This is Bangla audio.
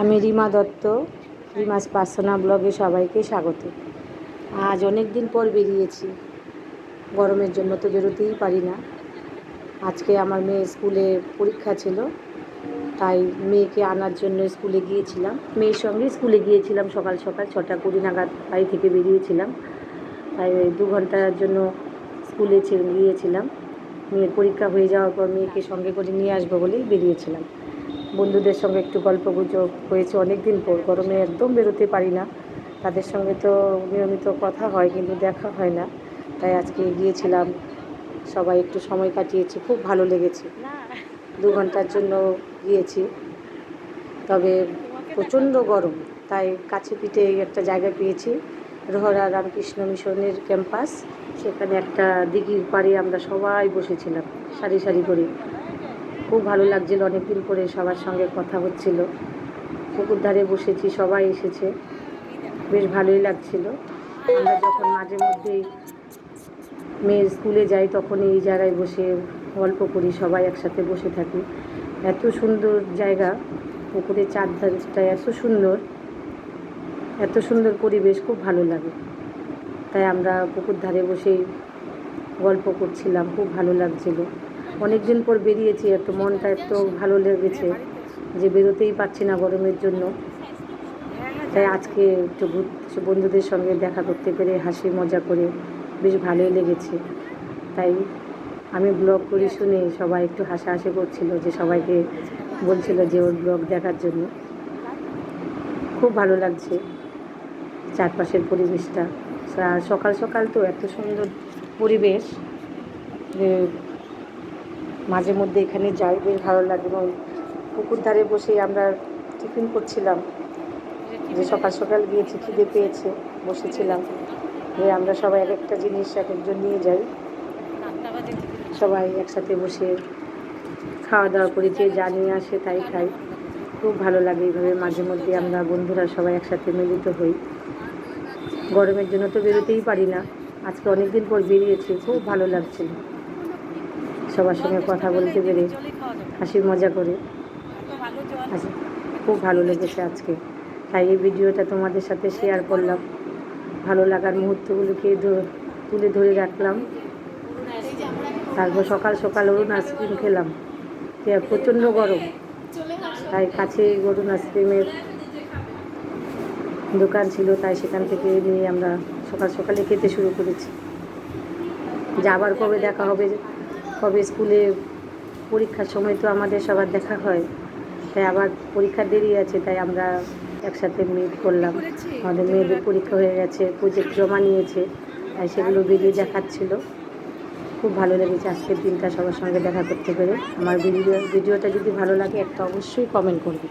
আমি রিমা দত্ত, রিমাস পার্সোনা ব্লগে সবাইকে স্বাগত। আজ অনেক দিন পর বেরিয়েছি। গরমের জন্য তো বেরোতেই পারি না। আজকে আমার মেয়ে স্কুলে পরীক্ষা ছিল, তাই মেয়েকে আনার জন্য স্কুলে গিয়েছিলাম। মেয়ের সঙ্গে স্কুলে গিয়েছিলাম সকাল সকাল, ছটা কুড়ি নাগাদ বাড়ি থেকে বেরিয়েছিলাম। তাই দু ঘণ্টার জন্য স্কুলে গিয়েছিলাম। মেয়ের পরীক্ষা হয়ে যাওয়ার পর মেয়েকে সঙ্গে করে নিয়ে আসব বলেই বেরিয়েছিলাম। বন্ধুদের সঙ্গে একটু গল্প গুজব হয়েছে অনেক দিন পর গরমে একদম বেরোতে পারি না। তাদের সঙ্গে তো নিয়মিত কথা হয় কিন্তু দেখা হয় না। তাই আজকে গিয়েছিলাম সবাই একটু সময় কাটিয়েছি খুব ভালো লেগেছে। দু ঘণ্টার জন্য গিয়েছি। তবে প্রচণ্ড গরম তাই কাছে পিঠে একটা জায়গা পেয়েছি রোহরা রামকৃষ্ণ মিশনের ক্যাম্পাস। সেখানে একটা দিঘির পাড়ে আমরা সবাই বসেছিলাম সারি সারি করে। খুব ভালো লাগছিল, অনেকদিন করে সবার সঙ্গে কথা হচ্ছিল। পুকুর ধারে বসেছি, সবাই এসেছে। বেশ ভালোই লাগছিল। আমরা যখন মাঝে মধ্যেই মেয়ের স্কুলে যাই, তখন এই জায়গায় বসে গল্প করি, সবাই একসাথে বসে থাকি। এত সুন্দর জায়গা, পুকুরের চারধারটা এত সুন্দর। এত সুন্দর পরিবেশ, খুব ভালো লাগে। তাই আমরা পুকুর ধারে বসেই গল্প করছিলাম, খুব ভালো লাগছিল। অনেক দিন পর বেরিয়েছি, একটু মনটা একটু ভালো লেগেছে যে বেরোতেই পারছি না গরমের জন্য। তাই আজকে একটু ঘুরতে বন্ধুদের সঙ্গে দেখা করতে পেরে হাসি, মজা করে বেশ ভালোই লেগেছে। তাই আমি ব্লগ করি শুনে সবাই একটু হাসাহাসি করছিল যে সবাইকে বলছিল যে ওর ব্লগ দেখার জন্য। খুব ভালো লাগছে চারপাশের পরিবেশটা। সকাল সকাল তো এত সুন্দর পরিবেশ মাঝে মধ্যে এখানে যাই, বেশ ভালো লাগে এবং পুকুর ধারে বসে আমরা টিফিন করছিলাম। যে সকাল সকাল গিয়েছি খিদে পেয়েছে, বসেছিলাম। যে আমরা সবাই এক একটা জিনিস এক একজন নিয়ে যাই। সবাই একসাথে বসে খাওয়া দাওয়া করি যে যা নিয়ে আসে তাই খাই। খুব ভালো লাগে এইভাবে মাঝে মধ্যে আমরা বন্ধুরা সবাই একসাথে মিলিত হই। গরমের জন্য তো বেরোতেই পারি না। আজকে অনেক দিন পর বেরিয়েছি, খুব ভালো লাগছিল। সবার সঙ্গে কথা বলতে পেরে হাসি মজা করে। খুব ভালো লেগেছে আজকে। তাই এই ভিডিওটা তোমাদের সাথে শেয়ার করলাম। ভালো লাগার মুহূর্তগুলোকে তুলে ধরে রাখলাম। তারপর সকাল সকাল অরুণ আইসক্রিম খেলাম। প্রচণ্ড গরম। তাই কাছে অরুণ আইসক্রিমের দোকান ছিল, তাই সেখান থেকে নিয়ে আমরা সকাল সকালে খেতে শুরু করেছি। যে আবার কবে দেখা হবে? কবে স্কুলে পরীক্ষার সময় তো আমাদের সবার দেখা হয়। তাই আবার পরীক্ষা দেরি আছে, তাই আমরা একসাথে মিট করলাম। আমাদের মেয়েদের পরীক্ষা হয়ে গেছে প্রজেক্ট জমা নিয়েছে, তাই সেগুলো বেরিয়ে দেখাচ্ছিল। খুব ভালো লেগেছে আজকের দিনটা সবার সঙ্গে দেখা করতে পেরে। আমার ভিডিও ভিডিওটা যদি ভালো লাগে একটা অবশ্যই কমেন্ট করবে।